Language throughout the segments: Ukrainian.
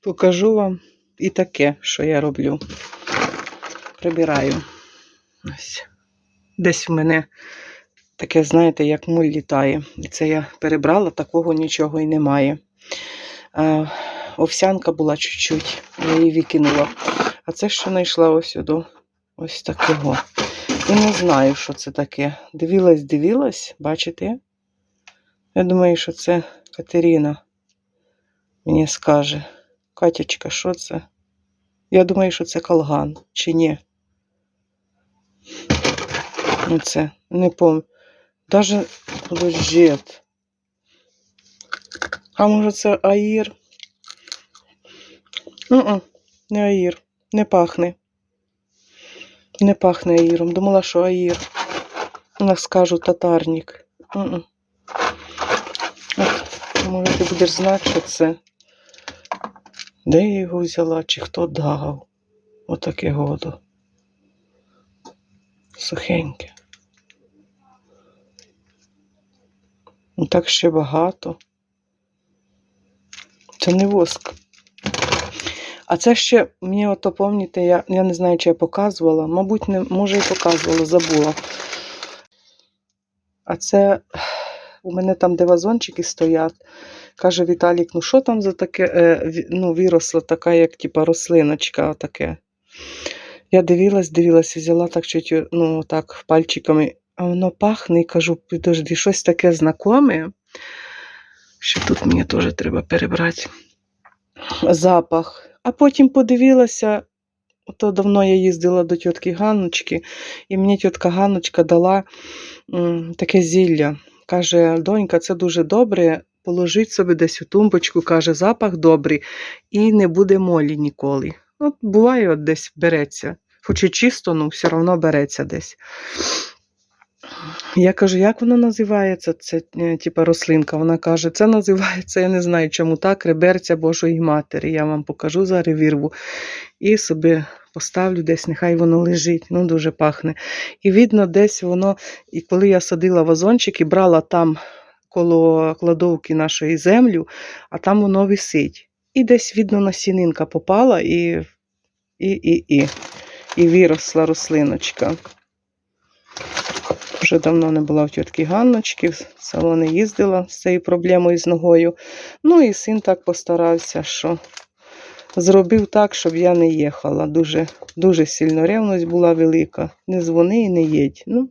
покажу вам і таке, що я роблю. Прибираю. Ось. Десь в мене таке, знаєте, як муль літає. І це я перебрала, такого нічого і немає. А, овсянка була чуть-чуть, я її викинула. А це що знайшла ось сюди. Ось такого. І не знаю, що це таке. Дивилась, дивилась, бачите? Я думаю, що це Катерина мені скаже. Катячка, що це? Я думаю, що це колган, чи ні? Ну, це не пам'ятаю. Даже подождет. А може це аїр? м не аїр. Не пахне. Не пахне аїром. Думала, що аїр. Я скажу татарник. М-м. От, Може, ти будеш знати, що це. Де я його взяла, чи хто дав? Отаке году. Сухеньке. Ну так ще багато. Це не воск. А це ще, мені ото пам'ятаєте, я, я не знаю, чи я показувала. Мабуть, не, може і показувала, забула. А це у мене там, де вазончики стоять, каже Віталік, ну що там за таке, е, ну, виросла така, як типа рослиночка таке. Я дивилась, дивилась, взяла так чуть, ну, так, пальчиками, а воно пахне, і кажу, підожди, щось таке знакоме. Що тут мені теж треба перебрати запах. А потім подивилася, то давно я їздила до тітки Ганночки, і мені тітка Ганночка дала м, таке зілля. Каже, донька, це дуже добре. Положить собі десь у тумбочку, каже, запах добрий, і не буде молі ніколи. От буває, от десь береться. Хоч і чисто, ну все одно береться десь. Я кажу, як воно називається, це е, типа рослинка. Вона каже, це називається, я не знаю, чому так, реберця Божої Матері. Я вам покажу зараз вірву. І собі поставлю десь, нехай воно лежить, ну дуже пахне. І видно, десь воно, і коли я садила вазончик і брала там коло кладовки нашої землю, а там воно висить. І десь, видно, насінинка попала і, і, і, і, і виросла рослиночка. Вже давно не була в тітки Ганночки, в село не їздила з цією проблемою з ногою. Ну і син так постарався, що зробив так, щоб я не їхала. Дуже, дуже сильно ревність була велика. Не дзвони і не їдь. Ну,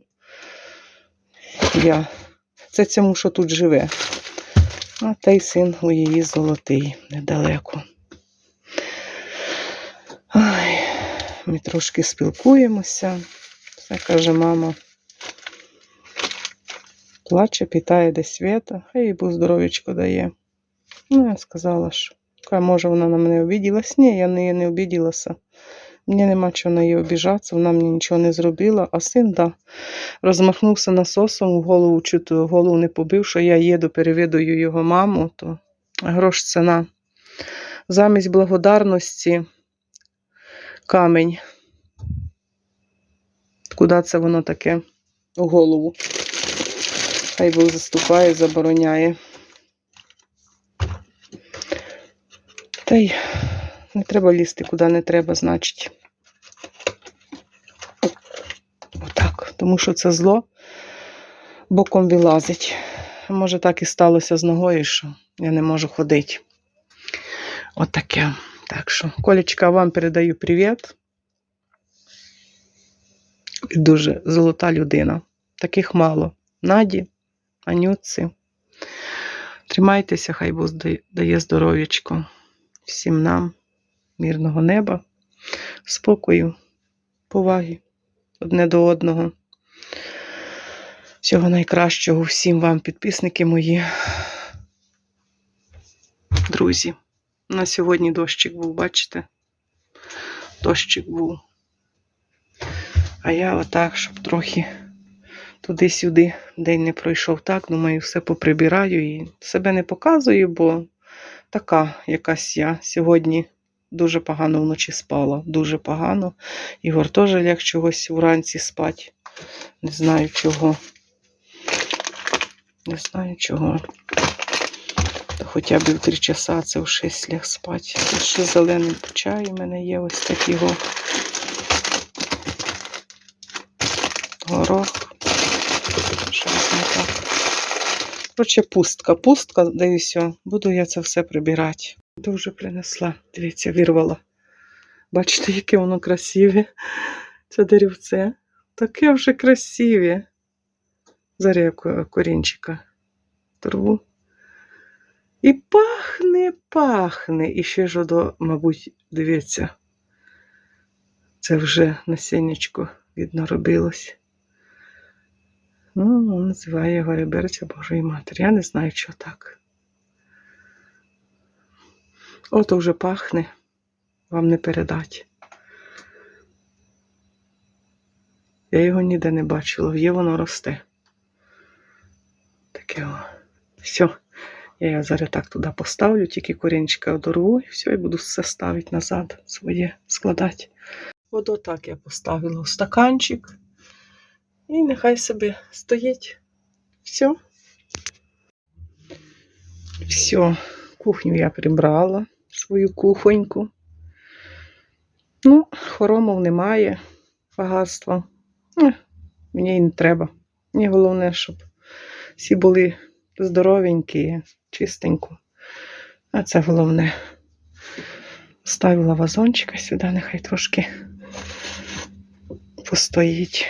я. Це цьому, що тут живе. А та й син у її золотий, недалеко. Ай, ми трошки спілкуємося. Все каже мама. Плаче, питає десь свята, хай їй Бог здоров'ячко дає. Ну, я сказала, що може вона на мене обіділась. Ні, я на неї не обіділася. Мені нема чого на її обіжатися, вона мені нічого не зробила, а син, да, розмахнувся насосом, в голову чуть голову не побив, що я їду, перевідую його маму, то грош ціна. Замість благодарності камінь. Куди це воно таке у голову? Хай Бог заступає, забороняє. Та й не треба лізти, куди не треба, значить. Отак. Тому що це зло боком вилазить. Може, так і сталося з ногою, що я не можу ходити. Отаке. Так що, Колечка, вам передаю привіт. Дуже золота людина. Таких мало. Наді, Анюці. Тримайтеся, хай Бог дає здоров'ячко всім нам, мирного неба, спокою, поваги одне до одного. Всього найкращого всім вам, підписники мої, друзі. На сьогодні дощик був, бачите? Дощик був. А я отак, щоб трохи туди-сюди день не пройшов так, думаю, все поприбираю і себе не показую, бо така якась я сьогодні дуже погано вночі спала. Дуже погано. Ігор теж ляг чогось вранці спать. Не знаю чого. Не знаю чого. То хоча б в 3 часа це в 6 ляг спати. Тут ще зелений чай у мене є ось такий го. Горох. Що не так. Пустка, пустка, да і все. Буду я це все прибирати. Дуже принесла. Дивіться, вирвала. Бачите, яке воно красиве. Це деревце. Таке вже красиве. Зараз я корінчика торву. І пахне, пахне. І ще ж мабуть, дивіться. Це вже насіннячко видно робилось. Ну, називає його реберця Божої Матері. Я не знаю, що так. Ото вже пахне, вам не передать. Я його ніде не бачила, є воно росте. Таке о. Все. Я його зараз так туди поставлю, тільки корінчика одорву, і все, і буду все ставити назад, своє складати. От отак я поставила в стаканчик. І нехай собі стоїть. Все. Все. Кухню я прибрала, свою кухоньку. Ну, хоромов немає, багатства. Ну, мені й не треба. Мені головне, щоб всі були здоровенькі, чистенько. А це головне. Ставила вазончика сюди, нехай трошки постоїть.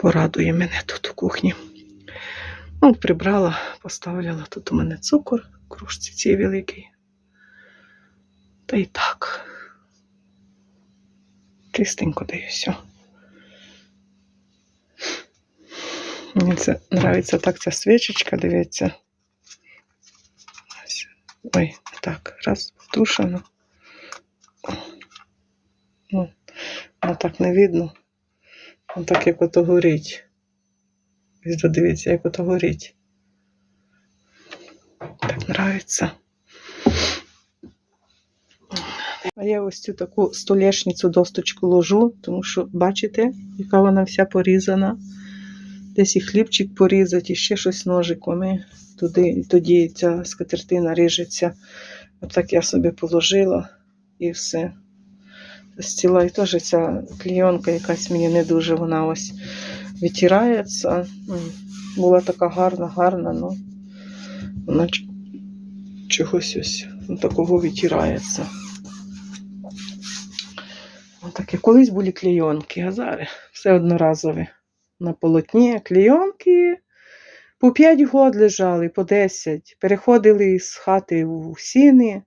Порадує мене тут у кухні. Ну, прибрала, поставила. Тут у мене цукор, в кружці цій великий. Та й так. Чистенько даю все. Мені це подобається так ця свічечка, дивіться. Ой, так, раз, тушено. Ну, воно так не видно. Воно так як ото горить. Ось дивіться, як ото горить. Так подобається. А я ось цю таку столешницю досточку ложу, тому що бачите, яка вона вся порізана. Десь і хлібчик порізати, і ще щось ножиком. І туди, тоді ця скатертина ріжеться. Отак я собі положила і все. Стіла і теж ця клійонка якась мені не дуже, вона ось витирається. Була така гарна, гарна, ну вона чогось ось ну, такого витирається. Отаке. Колись були клейонки, а зараз все одноразове. На полотні клейонки по 5 год лежали, по 10. Переходили з хати в сіни,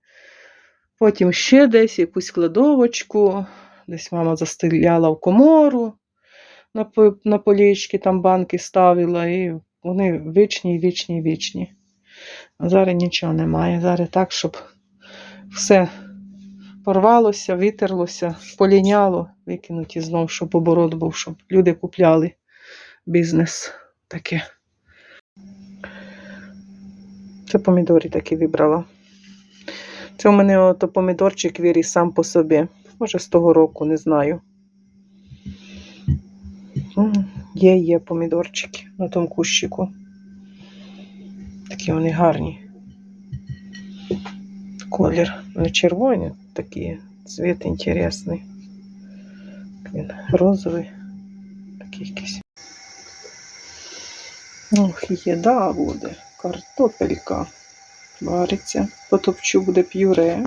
потім ще десь якусь кладовочку, десь мама застеляла в комору на, на полічки, там банки ставила, і вони вічні, вічні, вічні. А зараз нічого немає. Зараз так, щоб все порвалося, витерлося, поліняло, викинуті знов, щоб оборот був, щоб люди купляли бізнес таке. Це помідори такі вибрала. Це у мене ото помідорчик виріс сам по собі. Може, з того року, не знаю. Є, є помідорчики на тому кущику. Такі вони гарні. Колір не червоні, такі, цвіт інтересний. Він розовий, такий якийсь. Ох, їда буде. Картопелька вариться. Потопчу буде пюре.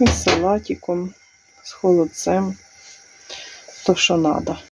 І з салатиком, з холодцем. То, що треба.